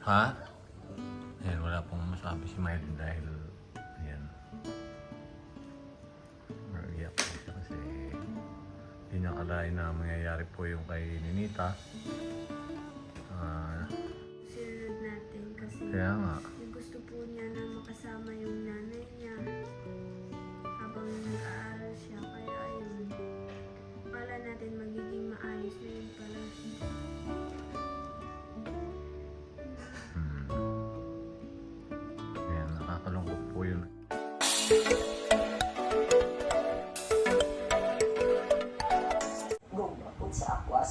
Ha? Ayan, wala pong masabi si Miley dahil ayan. Naiyak po siya kasi hindi niya akalain na mangyayari po yung kay Ninita. Ah, Sinunod natin kasi kaya nga, yung gusto po niya na makasama yung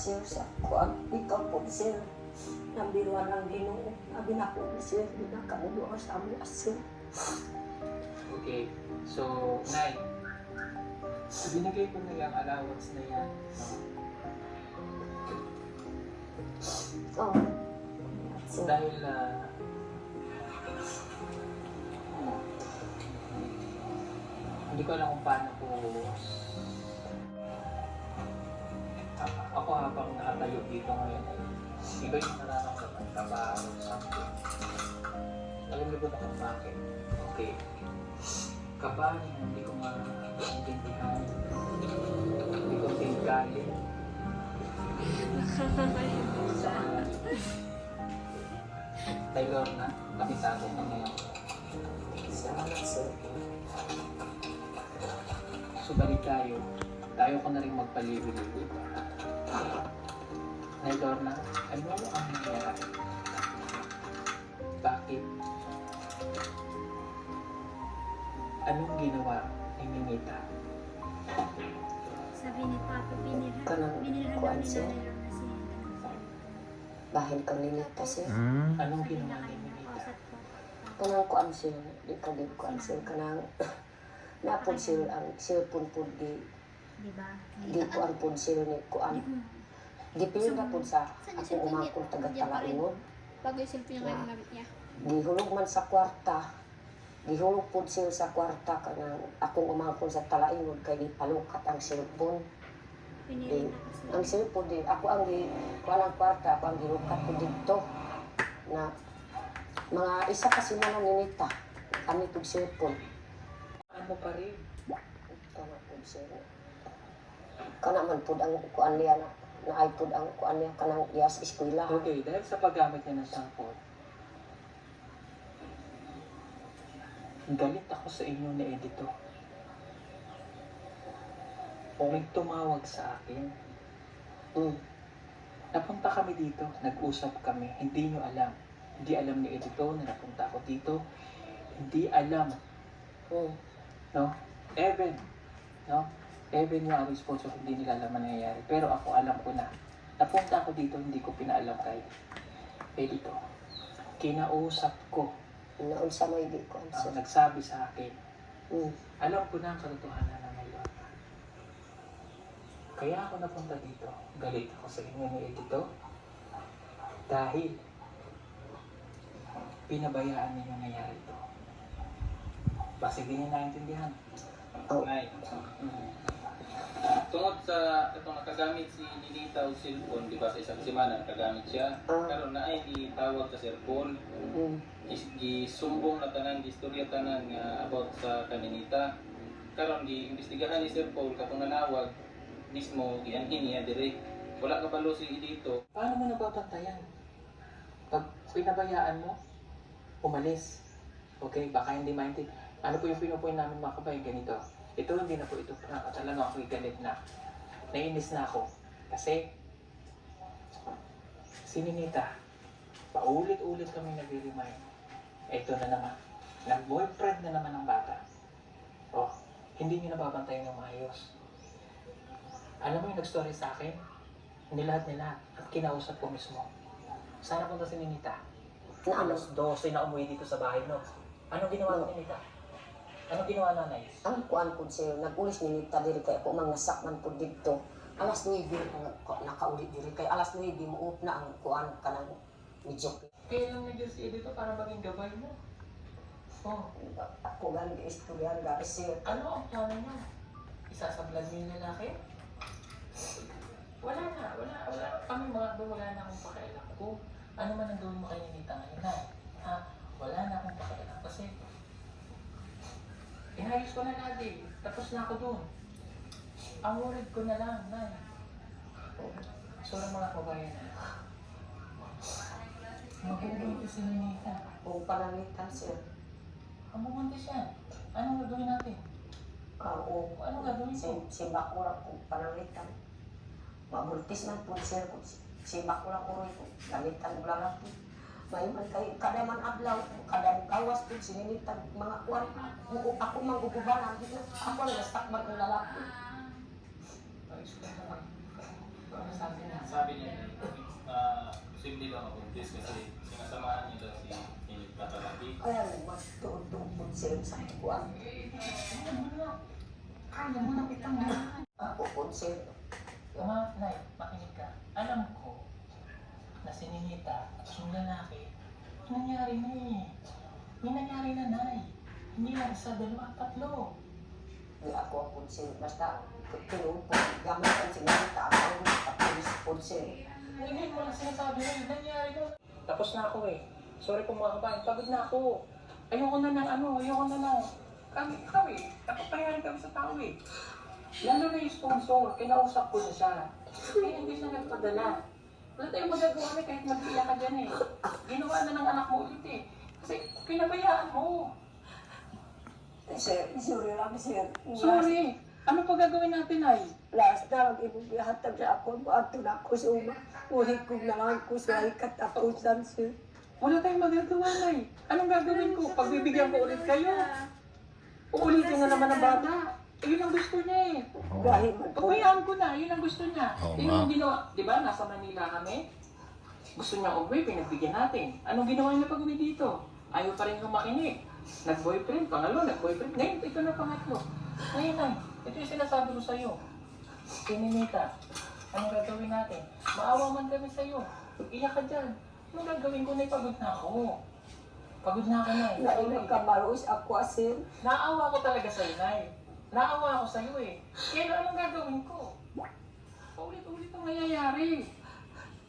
sir, sa kuwan. Ikaw po, sir. Nambiruan ng ginoo. Sabi na po, sir, di na kamulo sa amin, sir. Okay. So, Nay, binigay ko na yung allowance na yan. Oo. Sir, Dahil, ah, hindi ko alam kung paano ko ako habang nakatayo dito ngayon ay iba yung nararamdaman ka ba or something. Nalulugod ako bakit. Okay. Niya, hindi ko maintindihan. Hindi ko tinggalin. Sa Taylor na, kabisado ka ngayon. salamat, sir. So balik tayo. Tayo ko na rin magpaliwi-liwi. Taylor na, ano ang nangyayari? Bakit? Anong ginawa ni Ninita? Sabi ni Papa, binira, Kanang binira daw kuwan, ni sir. nanay. Bahin kang linita, sir. Hmm? Anong Sabi ginawa na ni kayo Ninita? nakausap ko. Kanang kuan, sir. Di ka din kuan. Kanang napod, sir, ang sir pun pun di Di ba? di kuan pun, sir, ni kuan. Di pinda pun sa ako cellphone umangkol niya? taga Nandiyan pa rin. Talaingon. Bago yung cellphone yung ngayon niya. Gihulog man sa kwarta. Gihulog po siya sa kwarta kanang akong umangkon sa talaingon kay ipalukat ang na kasi. Ang cellphone din, ako ang gi walang kwarta, ako ang gilukat ko dito na mga isa kasi mga ninita kami tug cellphone. Ano pa rin? Kana po siya. Kana man po ang kuan niya na na iPod ang kuan niya kanang yas eskwela. Okay, dahil sa paggamit niya ng cellphone, galit ako sa inyo ni editor. May tumawag sa akin. Mm. Napunta kami dito, nag-usap kami, hindi nyo alam. Hindi alam ni editor na napunta ako dito. Hindi alam, Mm. no? Evan, no? Evan yung ang responsible, hindi nila alam ang nangyayari. Pero ako alam ko na. Napunta ako dito, hindi ko pinaalam kay editor. Kinausap ko, Naunsa may di kuan ang sir. nagsabi sa akin, Mm. alam ko na ang katotohanan na ngayon. Kaya ako napunta dito. Galit ako sa inyo ni Edito. Dahil pinabayaan ninyo nangyari ito. Basta hindi niyo naintindihan. Oh. Nay, Mm. Tungod sa itong nakagamit si Ninita o cellphone, di ba sa isang semana nakagamit siya, Ah. karon na ay gitawag sa cellphone, Mm. is gisumbong na tanan, gistorya tanan nga about sa kaninita. Karon giimbestigahan ni Sir Paul katong nanawag mismo gianhin niya dire. Wala ka palo si dito. Paano mo nababantayan? Pag pinabayaan mo, umalis. Okay, baka hindi maintindihan. Ano po yung pinupoint namin mga kabayan ganito? Ito hindi na po ito. Ah, talaga ako galit na. Nainis na ako. Kasi, si Ninita, paulit-ulit kami nag-remind. Ito na naman. Nag-boyfriend na naman ang bata. Oh, hindi niyo nababantayan ng maayos. Alam mo yung nag-story sa akin? Nilahat nila at kinausap ko mismo. Sana punta si Ninita. Na ano? Alas 12 na umuwi dito sa bahay, no? Anong ginawa ni Ninita? Anong ginawa nanay? ang kuan po siya, nag-ulis ni Nita diri kay ako mang nasakman po dito. Alas 9 ako nakauli diri kay alas 9 mo na ang kuan kanang medyo Kaya lang si Edito para maging gabay mo. Oh, ako gan istorya ga sir. ano ang plano niyo? Isasablad niyo yung lalaki? Wala na, wala, wala. Kami mga ba, wala na akong pakialam. Kung ano man ang gawin mo kay Ninita ngayon, Nay. Ha? Wala na akong pakialam. Kasi, inayos ko na eh. Tapos na ako doon. Ang worried ko na lang, Nay. So, ng mga kabayan na. Magbubunti si Ninita. Kung panamitan, sir. Ang bubunti siya. Anong gagawin natin? Kao, Anong gagawin si, ko? si Bakura kung panamitan. Mabultis man po, sir. Kung si, Bakura ko rin, kung gamitan mo lang ako. May man kay kada man adlaw, kada gawas po sininitan mga kuwan. Ako ako magugubanan dito. Ako ang gastak man ang lalaki. Ano sabi niya? Sabi niya, uh, posible daw mabuntis kasi sinasamahan niya daw si Ninita palagi. Kaya tuod-tuod po sir sa. Kaya mo na. Kaya mo na kitang na. Ako po sir. Mga Nay, makinig ka. Alam ko na si Ninita at yung lalaki, nangyari na eh. May nangyari na, Nay. Hindi lang isa, dalawa, tatlo. Di ako po sir. Basta tinuod po. Gamit ang sinilita ako. Kapulis po sir. Hindi mo lang sinasabi na yun, nangyari na. Tapos na ako eh. Sorry po mga kabayan, pagod na ako. Ayoko na ng ano, ayoko na ng... Kami, kami, napapayarin kami sa tao eh. Lalo na yung sponsor, kinausap ko na siya. Kaya hindi siya nagpadala. Wala tayong magagawa na kahit magpila ka dyan eh. Ginawa na ng anak mo ulit eh. Kasi pinabayaan mo. Sir, sorry lang sir. Sorry. Ano pa gagawin natin ay? Last na, ibubihatag sa ako. Ato na ako sa uma. Ulit ko na lang ko sa ikatapusan sir. Wala tayong magagawa na eh. Anong gagawin ko? Pagbibigyan ko ulit kayo. Uulitin na naman ang bata. Yun ang gusto niya eh. Oo. Dahil. Pabayaan ko na, yun ang gusto niya. Oo yun nga. ang ginawa, di ba, nasa Manila kami. Gusto niya umuwi, pinagbigyan natin. Anong ginawa niya pag uwi dito? Ayaw pa rin yung makinig. Nag-boyfriend, pangalo, nag-boyfriend. Ngayon, ito na pangatlo. Ngayon na, ito yung sinasabi ko sa'yo. Sininita, anong gagawin natin? Maawa man kami sa'yo. Iyak ka dyan. Anong gagawin ko na pagod na ako? Pagod na ako na eh. Naunang kamaros ako sir. Naawa ko talaga sa'yo, Nay. Naawa ako sa'yo eh. Kaya anong gagawin ko? Paulit-ulit ang nangyayari.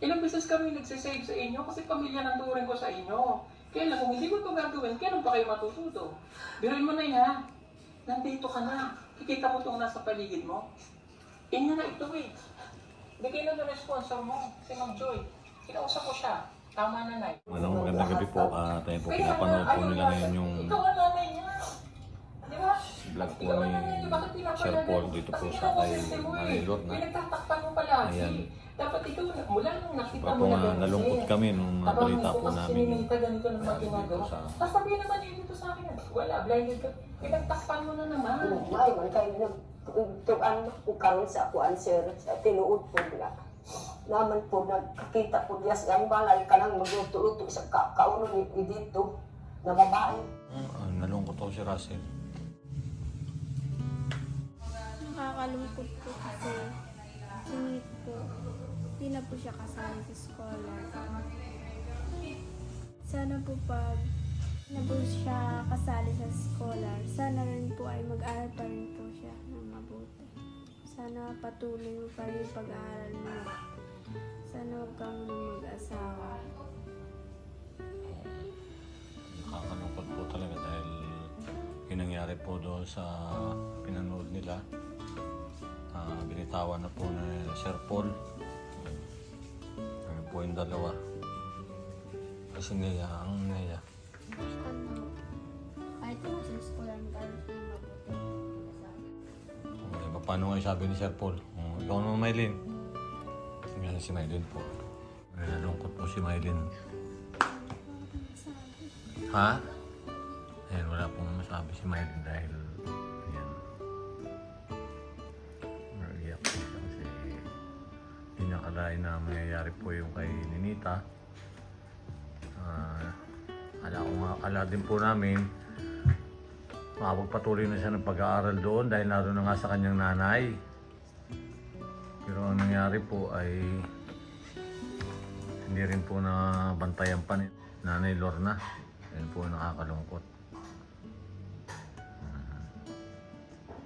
Ilang beses kami nagsisave sa inyo kasi pamilya ng turing ko sa inyo. Kaya lang, kung hindi ko ito gagawin, kailan pa kayo matututo? Biruin mo na yan, ha? Nandito ka na. Kikita mo itong nasa paligid mo. Inyo na ito eh. Bigay na ng sponsor mo, si Ma'am Joy. Kinausap ko siya. Tama na, Nay. Walang magandang gabi po. At ayun po, pinapanood po nila ngayon yung Ikaw ang nanay niya. Vlog po ni? Sir Paul dito po sa kay mo palagi. Ayan. Dapat ikaw, mula nung nakita mo na nalungkot kami nung nabalita po namin sininita ganito ng mga Ayan, dito ginagawa. sa- Tapos sabihin naman yun dito sa akin. Wala, blinded ka. Pinagtakpan mo na naman. May man kayo nagtuan ko karon sa kuan sir. Sa tinuod po na. Naman po nagkakita po diya sa ang balay ka lang magluto-luto sa ka kauno ni ni dito na babae. Ah, nalungkot ako si Russell. Nakakalungkot po kasi singit po. Hindi na po siya kasali sa scholar. Sana po pag na po siya kasali sa scholar, sana rin po ay mag-aral pa rin po siya ng mabuti. Sana patuloy mo pa rin pag-aaral mo. Sana huwag ka muna mag-asawa. Nakakalungkot po talaga dahil yung nangyari po doon sa pinanood nila. Ah, binitawan na po ni Sir Paul. Kami po yung dalawa. Kasi Nea, ang. Ano, kahit po sa siya ng mabuti. Okay, paano nga sabi ni Sir Paul? Oh, ikaw naman, Maylin. Yan si Maylin po. Nalungkot po si Maylin. Ha? Ayan, wala pong masabi si Maylin dahil akalain na mangyayari po yung kay Ninita. Ah, ala ko nga, ala din po namin makapagpatuloy na siya ng pag-aaral doon dahil naroon na nga sa kanyang nanay. Pero ang nangyari po ay hindi rin po na bantayan pa ni Nanay Lorna. Yan po nakakalungkot. Mhm.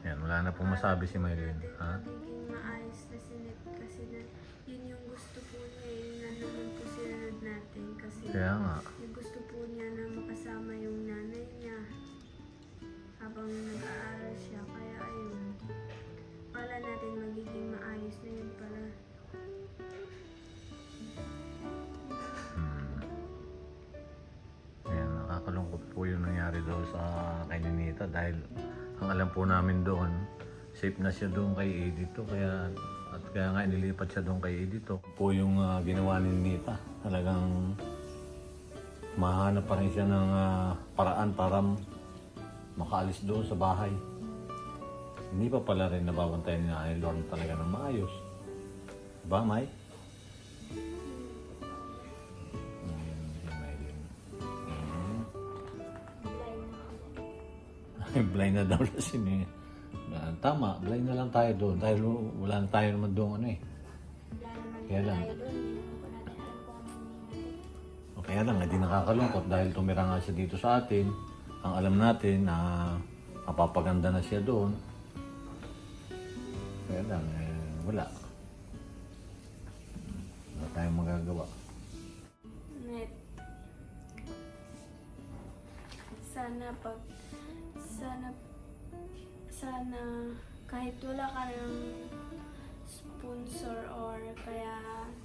Yan, wala na pong masabi si Maylin. Ha? Kaya nga. gusto po niya na makasama yung nanay niya habang nag-aaral siya. Kaya ayun, pala natin magiging maayos na yun pala. Hmm. Ayan, nakakalungkot po yung nangyari daw sa kay Ninita dahil ang alam po namin doon, safe na siya doon kay Edito kaya at kaya nga inilipat siya doon kay Edito. Po yung ah, ginawa ni Ninita. Talagang mahanap pa rin siya ng ah, paraan para makaalis doon sa bahay. Hindi pa pala rin nababantayan ni Nanay Lorne talaga ng maayos. Diba, Mike? Mm, blind na daw na si ni. Ah, tama, blind na lang tayo doon. Dahil wala na tayo naman doon ano eh. Kaya lang. Kaya lang, hindi nakakalungkot dahil tumira nga siya dito sa atin. Ang alam natin na mapapaganda na siya doon. Kaya lang, eh, wala. Wala tayong magagawa. Net. Sana pag sana sana kahit wala ka ng sponsor or kaya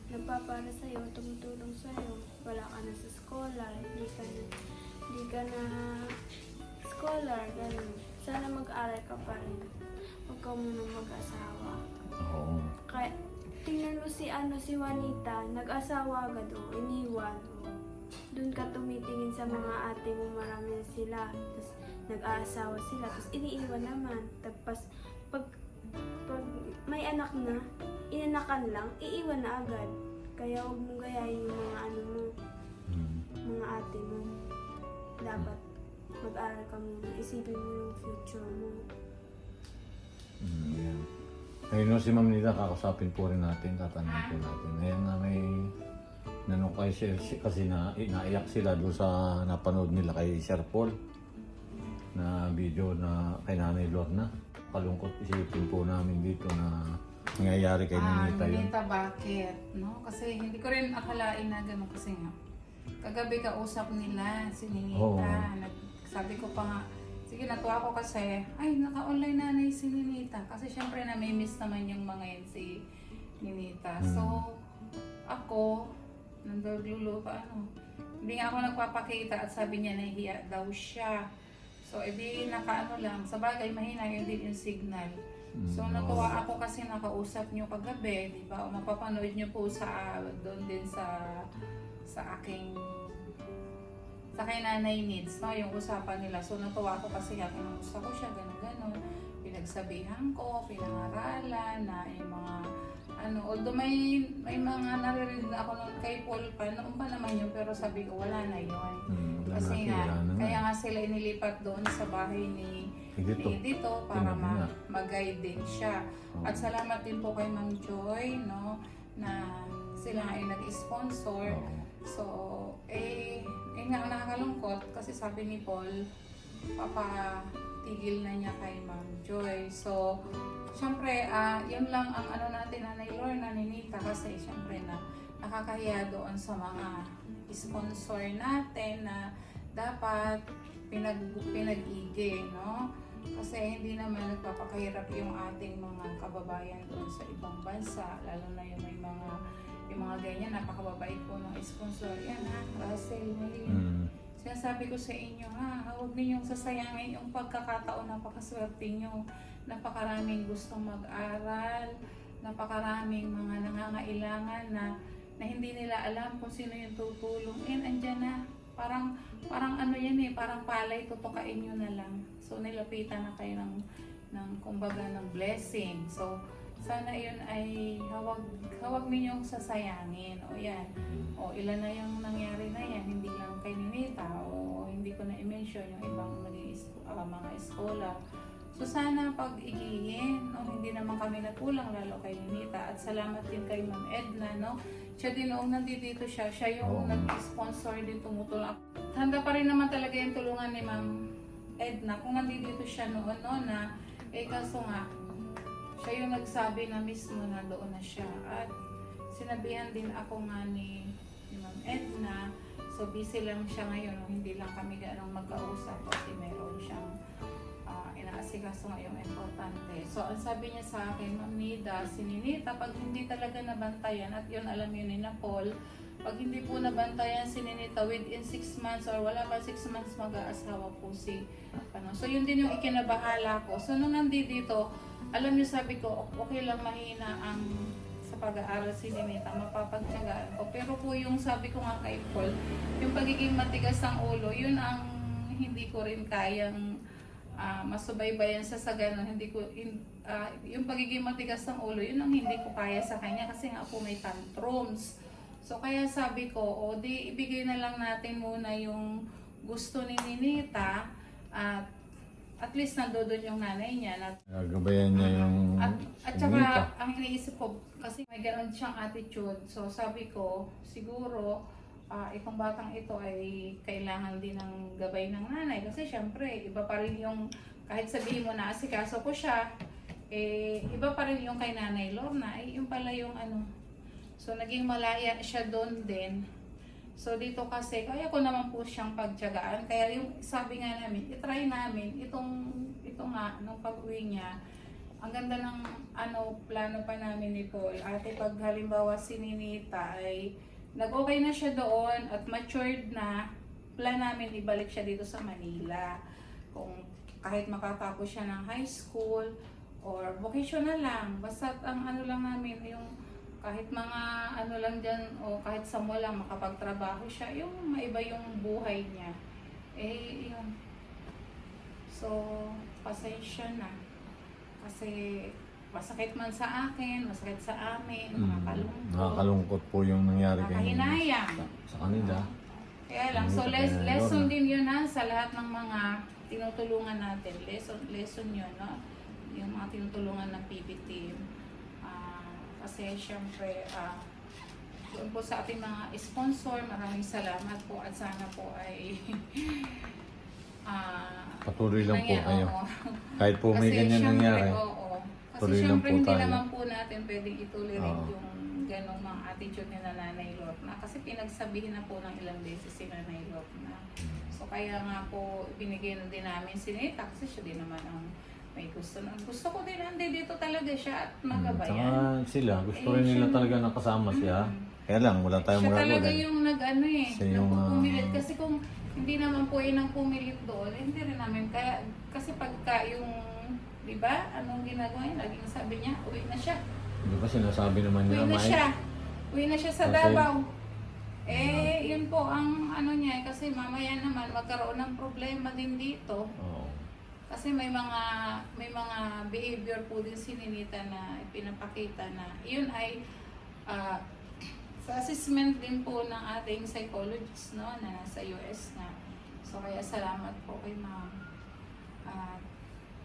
nagpapara sa'yo, tumutulong sa'yo, wala ka na sa scholar, hindi ka na, hindi ka na scholar, ganun. Sana mag-aral ka pa rin. Huwag ka muna mag-asawa. Oo. Kaya, tingnan mo si ano si Juanita, nag-asawa agad o, iniwan o. Doon ka tumitingin sa mga ate mo, marami na sila. Tapos nag-aasawa sila, tapos iniiwan naman. Tapos pag, pag may anak na, inanakan lang, iiwan na agad. Kaya huwag mong gayahin yung mga ano mo, Hmm. mga ate mo. Dapat mag-aral ka muna, isipin mo yung future mo. Mm, yan. Ngayon no, si Ma'am Nita, kakausapin po rin natin, tatanungin po natin. Ngayon na may nanong kay Sir, kasi na, naiyak sila doon sa napanood nila kay Sir Paul na video na kay Nanay Lorna. Kalungkot isipin po namin dito na nangyayari kay Ah, Ninita yun. Ninita, bakit? No? Kasi hindi ko rin akalain na gano'n kasi nga. Kagabi kausap nila si Ninita. Oo. Nag- sabi ko pa nga, sige natuwa ko kasi, ay naka-online nanay si Ninita. Kasi syempre nami-miss naman yung mga yan si Ninita. Hmm. So, ako, nandagulo pa ano, hindi nga ako nagpapakita at sabi niya nahihiya daw siya. So, edi nakaano lang. Sa bagay, mahina yun din yung signal. So Mm, natuwa ako kasi nakausap nyo kagabi, di ba? O mapapanood nyo po sa doon din sa sa aking sa kay Nanay Needs, no? Yung usapan nila. So natuwa ako kasi nga kinamusta ko siya, ganun ganon Pinagsabihan ko, pinangaralan na yung mga ano, although may may mga naririnig ako noon kay Paul pa, noon pa naman yun, pero sabi ko wala na yun. Hmm, Kasi nga, kaya nga. sila inilipat doon sa bahay ni dito. dito para ma- mag-guide din siya. Oo. At salamat din po kay Ma'am Joy, no, na sila ay nag-sponsor. Oo. So, eh, eh nga nakakalungkot kasi sabi ni Paul, papatigil na niya kay Ma'am Joy. So, syempre, ah, yun lang ang ano natin, Nanay Lorna, Ninita, kasi syempre na nakakahiya doon sa mga sponsor natin na dapat pinag pinag-igi, no? Kasi hindi naman nagpapakahirap yung ating mga kababayan doon sa ibang bansa, lalo na yung may mga yung mga ganyan, napakababait po ng sponsor. Yan ha, Russell, Maylin. Hmm. Sinasabi ko sa inyo ha, huwag ninyong sasayangin yung pagkakataon, napakaswerte nyo. Napakaraming gustong mag-aral, napakaraming mga nangangailangan na na hindi nila alam kung sino yung tutulong. And andyan na, parang parang ano yan eh, parang palay, tutukain nyo na lang. So nilapitan na kayo ng, ng kumbaga ng blessing. So sana yun ay hawag, hawag ninyong sasayangin. O yan, o ilan na yung nangyari na yan, hindi lang kay Ninita o hindi ko na i-mention yung ibang is- ah, mga eskola. So sana pag-igihin, no? hindi naman kami nagkulang lalo kay Ninita at salamat din kay Ma'am Edna, no? Siya din noong nandito siya, siya yung nag-sponsor din tumutulong. Handa pa rin naman talaga yung tulungan ni Ma'am Edna kung nandito siya noon, no, na eh kaso nga, siya yung nagsabi na mismo na doon na siya. At sinabihan din ako nga ni, ni Ma'am Edna, so busy lang siya ngayon, no? hindi lang kami ganong magkausap kasi meron siyang ah, inaasikaso ngayong importante. So, ang sabi niya sa akin, Ma'am Nida, si pag hindi talaga nabantayan, at yun alam yun ni Paul, pag hindi po nabantayan si Ninita within 6 months or wala pa 6 months mag-aasawa po si ano. So yun din yung ikinabahala ko. So nung nandito dito, alam niyo sabi ko, okay lang mahina ang sa pag-aaral si Ninita, mapapagtyagaan ko. Pero po yung sabi ko nga kay Paul, yung pagiging matigas ang ulo, yun ang hindi ko rin kayang ah, masubaybayan sa sa ganun. Hindi ko, in, ah, yung pagiging matigas ng ulo, yun ang hindi ko kaya sa kanya kasi nga po may tantrums. So kaya sabi ko, o di ibigay na lang natin muna yung gusto ni Ninita at at least nandoon yung nanay niya na Gagabayan niya yung at, at Nita. saka, ang iniisip ko, kasi may gano'n siyang attitude. So, sabi ko, siguro, ah itong batang ito ay kailangan din ng gabay ng nanay. Kasi, syempre, iba pa rin yung, kahit sabihin mo na asikaso ko siya, eh, iba pa rin yung kay nanay Lorna. Eh, yung pala yung ano. So, naging malaya siya doon din. So dito kasi, kaya ko naman po siyang pagtyagaan. Kaya yung sabi nga namin, itry namin itong, ito nga, nung pag-uwi niya, ang ganda ng ano, plano pa namin ni Paul. Ate, pag halimbawa si Ninita ay nag-okay na siya doon at matured na, plan namin ibalik siya dito sa Manila. Kung kahit makatapos siya ng high school or vocational lang. Basta ang ano lang namin, yung kahit mga ano lang dyan o kahit sa mo lang makapagtrabaho siya, yung maiba yung buhay niya. Eh, yun. So, pasensya na. Kasi masakit man sa akin, masakit sa amin, Mm, nakakalungkot. Nakakalungkot po yung nangyari kay Nakahinayang. sa, sa kanila. Kaya lang, so les- lesson din yun ha, sa lahat ng mga tinutulungan natin. Lesson, lesson yun, no? Yung mga tinutulungan ng PB team. Ah, kasi syempre, ah, doon po sa ating mga sponsor, maraming salamat po at sana po ay ah, Patuloy lang po kayo. Kahit po may ganyan nangyari. Oo. Kasi tuloy lang syempre hindi naman po natin pwedeng itolerate Oo. yung ganong mga attitude ni Nanay Lorna. Kasi pinagsabihin na po ng ilang beses si Nanay Lorna. Hmm. So kaya nga po binigay na din namin si Nita kasi siya din naman ang may gusto na. Gusto ko din hindi dito talaga siya at Mm, magabayan. Tsaka sila, gusto Eh, rin nila talaga nakasama siya. Mm. Kaya lang, wala tayong Siya magagawa. talaga yung nag-ano eh, Siya yung, ah, nagpupumilit. Kasi kung hindi naman po yun ang pumilit doon, eh, hindi rin namin. Kaya, kasi pagka yung, di ba, anong ginagawa niya, laging sabi niya, uwi na siya. Di ba sinasabi naman Uwi nila, na Mike? siya. Uwi na siya sa Kasi- Davao. Eh, yun po ang ano niya, kasi mamaya naman magkaroon ng problema din dito. Oo. Kasi may mga may mga behavior po din si Ninita na pinapakita na yun ay ah, sa assessment din po ng ating psychologist no na nasa US nga. So kaya salamat po kay ma'am. At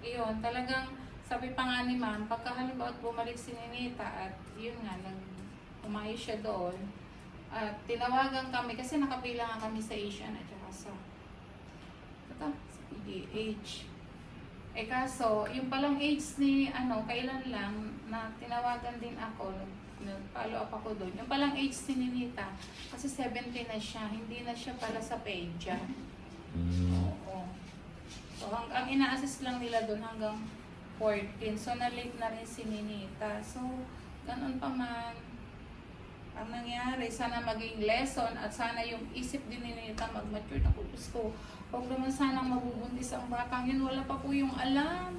iyon, talagang sabi pa nga ni ma'am, pagka halimbawa bumalik si Ninita at yun nga, nag umayos siya doon, at tinawagan kami kasi nakapila nga kami sa Asian at saka sa ito, sa PDH. Eh kaso, yung palang age ni ano, kailan lang na tinawagan din ako, nag- nag-follow up ako doon. Yung palang age ni Ninita, kasi 70 na siya, hindi na siya pala sa PEDYA. Mm. So, ang, ang ina-assist lang nila doon hanggang 14. So, na-late na rin si Ninita. So, ganun pa man. Ang nangyari, sana maging lesson at sana yung isip din ni Ninita mag-mature na Diyos ko. Huwag naman sanang mabubuntis ang batang yun. Wala pa po yung alam.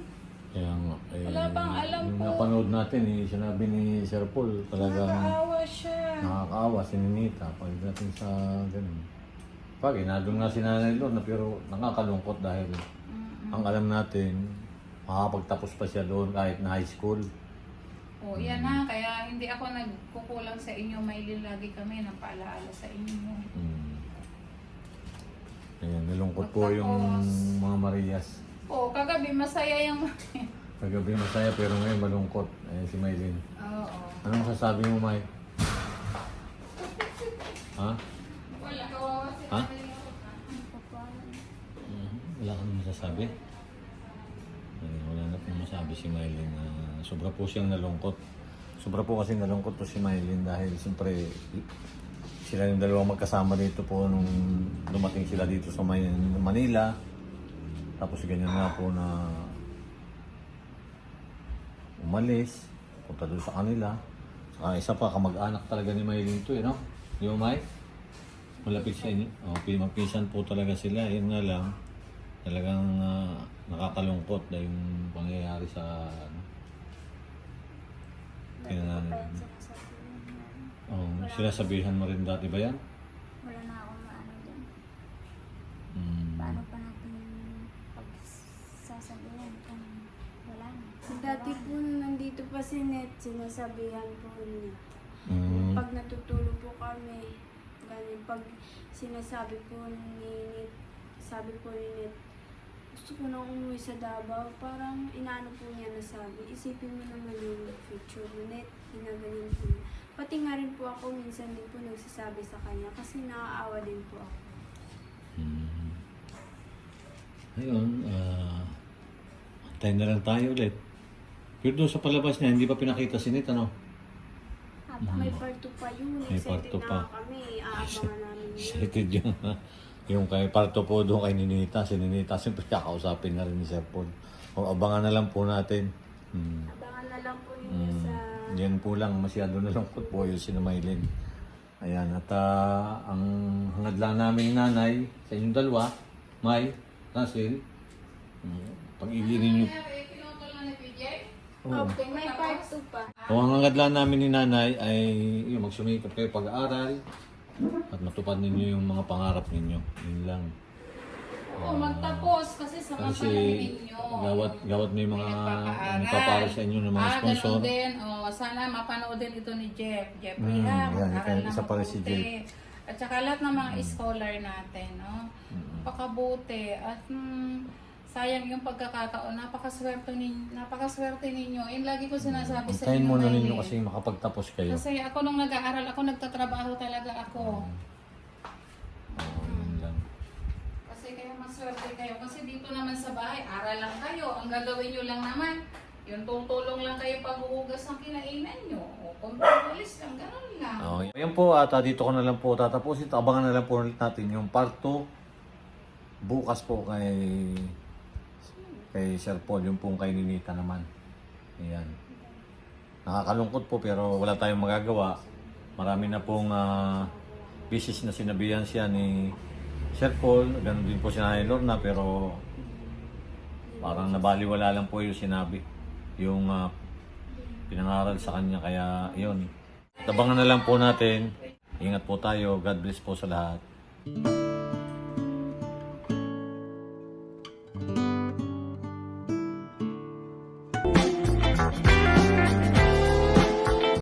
Kaya nga, eh, Wala pang alam yung po. napanood natin, eh, sinabi ni Sir Paul, talagang Nakakaawa siya. nakakaawa si Ninita pagdating sa ganun. Pag inadong nga si Nanay Lord na pero nakakalungkot dahil. Ang alam natin, makakapagtapos pa siya doon kahit na high school. O, yan ha. Kaya hindi ako nagkukulang sa inyo. May lagi kami ng paalaala sa inyo. Mm. Ayan, nalungkot po yung mga Marias. O, kagabi masaya yung... Kagabi masaya pero ngayon malungkot. Ayan si Maylin. Oo. Anong sasabi mo, May? Ha? Wala. Kawawa si Ha? Nanay Lorna. Mhm. Wala kang masasabi? Ayun, wala na pong masabi si Maylin na sobra po siyang nalungkot. Sobra po kasi nalungkot po si Mylene dahil siyempre sila yung dalawang magkasama dito po nung dumating sila dito sa May- Manila. Tapos ganyan nga po na umalis, punta doon sa kanila. Saka isa pa, kamag-anak talaga ni Mylene ito eh, no? Di ba, May? Malapit sa inyo. Oh, pinsan po talaga sila. Yun nga lang, talagang ah, nakakalungkot na yung pangyayari sa ano. Sinasabihan na Oh, sinasabihan mo rin dati ba yan? wala na akong maano dyan. Mm. Paano pa natin pagsasabihan kung wala na? Dati po nung nandito pa si Net, sinasabihan po niya. Mm. Pag natutulog po kami, ganyan, pag sinasabi po ni Net, sabi po ni Net, gusto ko nang umuwi sa Davao, parang inaano po niya na sabi, isipin mo naman yung future mo, Net, ginaganyan po niya. Pati nga rin po ako, minsan din po nagsasabi sa kanya, kasi naaawa din po ako. Mm. Ayun, ah, antayin na lang tayo ulit. Pero doon sa palabas niya, hindi pa pinakita si Nit, ano? May part 2 pa yun, May part excited two na pa. kami, aabangan namin yun. Excited yung, yung kay parto po doon kay Ninita. Si Ninita, siyempre kakausapin na rin ni Sir Paul. O abangan na lang po natin. Hmm. Abangan na lang po ninyo Mm, sa... yan po lang, masyado na lang po yung sinamailin. Ayan, at ah, ang hangad lang namin nanay sa inyong dalawa, May, Russell, mm, pag-ibigin nyo. Oo. Okay, may part 2 pa. O ang hangad lang namin ni nanay ay yung magsumikap kayo pag-aaral at matupad ninyo yung mga pangarap ninyo. Yun lang. Oo, magtapos kasi sa mga Kasi panahon ninyo. gawat, gawat may mga nagpapaaral. nagpapaaral sa inyo ng mga ah, sponsor. ganun din. Oh, sana mapanood din ito ni Jeff. Jeffrey Mm, ha, yan, mag-aral isa- na isa pa rin si mabuti. Jeff. At saka lahat ng mga scholar natin, no? Pakabuti. At mm, sayang yung pagkakataon. Napakaswerte ninyo. Napakaswerte ninyo. Yung lagi ko sinasabi sa Antayin inyo. muna Maylin. ninyo kasi makapagtapos kayo. Kasi ako nung nag-aaral, ako nagtatrabaho talaga ako. Oo, yun lang. Kasi kaya maswerte kayo. Kasi dito naman sa bahay, aral lang kayo. Ang gagawin nyo lang naman, yung tutulong lang kayo paghuhugas ng kinainan nyo. O kung pagwalis lang, ganun lang. Oh, yan po at ah, dito ko na lang po tatapusin. Abangan na lang po ulit natin yung part 2 bukas po kay kay Sir Paul, yung pong kay Ninita naman. Ayan. Nakakalungkot po pero wala tayong magagawa. Marami na pong uh, bisis na sinabihan siya ni Sir Paul. Ganun din po si Nanay Lorna pero parang nabaliwala lang po yung sinabi. Yung ah, pinangaral sa kanya kaya yun. Tabangan na lang po natin. Ingat po tayo. God bless po sa lahat.